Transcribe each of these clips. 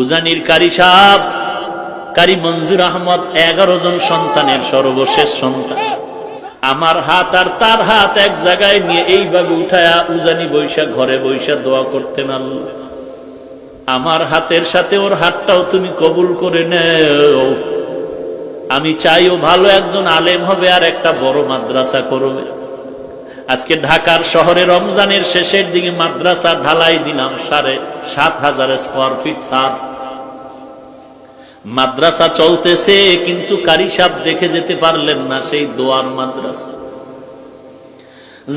উজানির কারি সাহ কারি মঞ্জুর আহমদ, এগারো জন সন্তানের সর্বশেষ সন্তান। আমার হাত আর তার হাত এক জায়গায় নিয়ে এইভাবে উঠায়া উজানি বৈশা ঘরে বৈশা দোয়া করতেন আল্লাহ। আমার হাতের সাথে ওর হাতটাও তুমি কবুল করে নেও। আমি চাই ও ভালো একজন আলেম হবে আর একটা বড় মাদ্রাসা করবে। আজকে ঢাকার শহরে রমজানের শেষের দিকে মাদ্রাসা ঢালাই দিলাম সাড়ে সাত হাজার স্কোয়ার ফিট সাত মাদ্রাসা চলতেছে, কিন্তু কারি সাপ দেখে যেতে পারলেন না সেই দোয়ার মাদ্রাসা।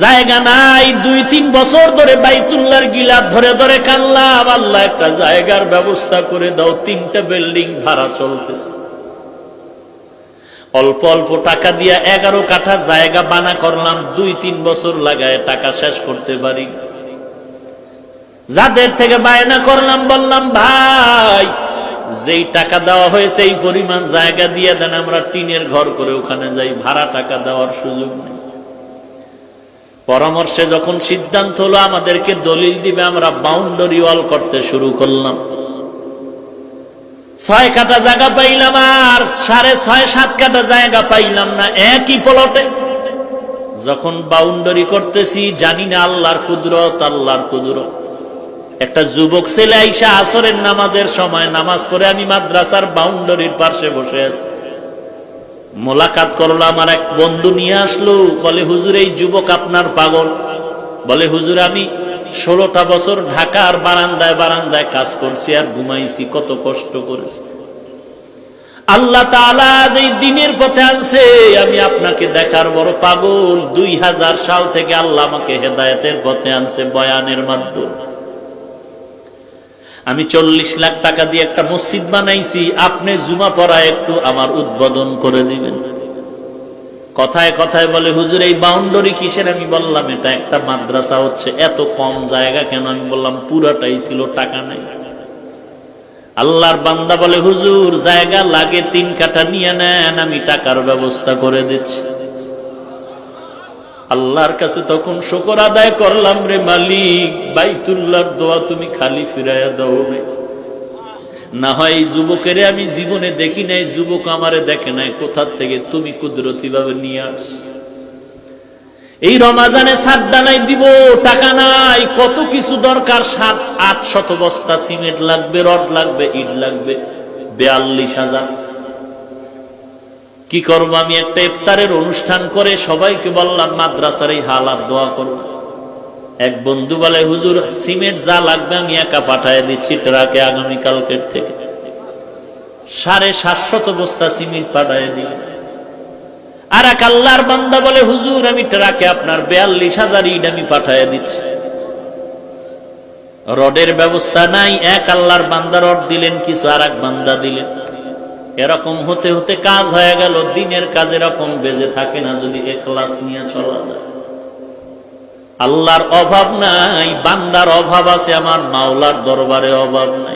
জায়গা নাই, দুই তিন বছর ধরে বাইতুল্লার গিলা ধরে ধরে কানলাম, আল্লাহ একটা জায়গার ব্যবস্থা করে দাও, তিনটা বিল্ডিং ভাড়া চলতেছে। অল্প অল্প টাকা দিয়া এগারো কাঠা জায়গা বানা করলাম, দুই তিন বছর লাগায় টাকা শেষ করতে পারি। যাদের থেকে বায়না করলাম, বললাম, ভাই, যেই টাকা দেওয়া হয়েছে, এই পরিমাণ জায়গা দিয়ে দেন, আমরা টিনের ঘর করে ওখানে যাই, ভাড়া টাকা দেওয়ার সুযোগ নেই। পরামর্শে যখন সিদ্ধান্ত হলো, আমাদেরকে দলিল দিবে, আমরা বাউন্ডারি ওয়াল করতে শুরু করলাম। ছয় কাটা জায়গা পাইলাম আর সাড়ে ছয়, সাত কাটা জায়গা পাইলাম না, একই প্লটে যখন বাউন্ডারি করতেছি, জানি না আল্লাহর কুদরত আল্লাহর কুদরত। একটা যুবক ছেলে আইসা আসরের নামাজের সময় নামাজ পড়ে আমি মাদ্রাসার বাউন্ডারির পাশে বসে আছি। মোলাকাত করল আমার এক বন্ধু নিয়ে আসলো, বলে, হুজুর, এই যুবক আপনার পাগল। বলে, হুজুর, আমি ষোলোটা বছর ঢাকার বারান্দায় বারান্দায় কাজ করছি আর ঘুমাইছি, কত কষ্ট করেছি। আল্লাহ এই দিনের পথে আনছে, আমি আপনাকে দেখার বড় পাগল, দুই হাজার সাল থেকে আল্লাহ আমাকে হেদায়েতের পথে আনছে বয়ানের মাধ্যমে। আমি চল্লিশ লাখ টাকা দিয়ে একটা মসজিদ বানাইছি, আপনি জুমা পড়া একটু আমার উদ্বোধন করে দিবেন। কথায় কথায় বলে, হুজুর, এই বাউন্ডারি কিসের? আমি বললাম, এটা একটা মাদ্রাসা হচ্ছে। এত কম জায়গা কেন? আমি বললাম, পুরাটাই ছিল টাকা নাই। আল্লাহর বান্দা বলে, হুজুর, জায়গা লাগে তিন কাঠা নিয়ে নেন, আমি টাকার ব্যবস্থা করে দিচ্ছি। আল্লাহর কাছে তখন শকর আদায় করলাম, রে মালিক, বাইতুল্লাহর দোয়া তুমি খালি ফিরাইয়া দাও রে। না হয় এই যুবকেরে আমি জীবনে দেখি নাই, যুবক আমারে দেখে নাই, কোথার থেকে তুমি কুদরতি ভাবে নিয়ে আস এই রমাজানে সাদ্দানাই দিব, টাকা নাই, কত কিছু দরকার, সাত, আট শত বস্তা সিমেন্ট লাগবে, রড লাগবে, ইট লাগবে, বেয়াল্লিশ হাজার। কি করব আমি? একটা ইফতারের অনুষ্ঠান করে সবাইকে বললাম, মাদ্রাসার এই হালাত দোয়া করব এক বন্ধু বলে, হুজুর, সিমেন্ট যা লাগবে আমি একা পাঠায় দিচ্ছি ট্রাকে আগামীকালকের থেকে। সাড়ে সাতশত বস্তা সিমেন্ট পাঠায় দিল আর এক আল্লাহর বান্দা বলে, হুজুর, আমি ট্রাকে আপনার বেয়াল্লিশ হাজার ইট আমি পাঠায় দিচ্ছি। রডের ব্যবস্থা নাই, এক আল্লাহর বান্দা রড দিলেন, কিছু আর এক বান্দা দিলেন। এরকম হতে হতে কাজ হয়ে গেল, দিনের কাজ এরকম বেজে থাকে না, যদি এখলাস নিয়ে চলা যায়। আল্লাহর অভাব নাই বান্দার অভাব আছে আমার মাওলার দরবারে অভাব নাই।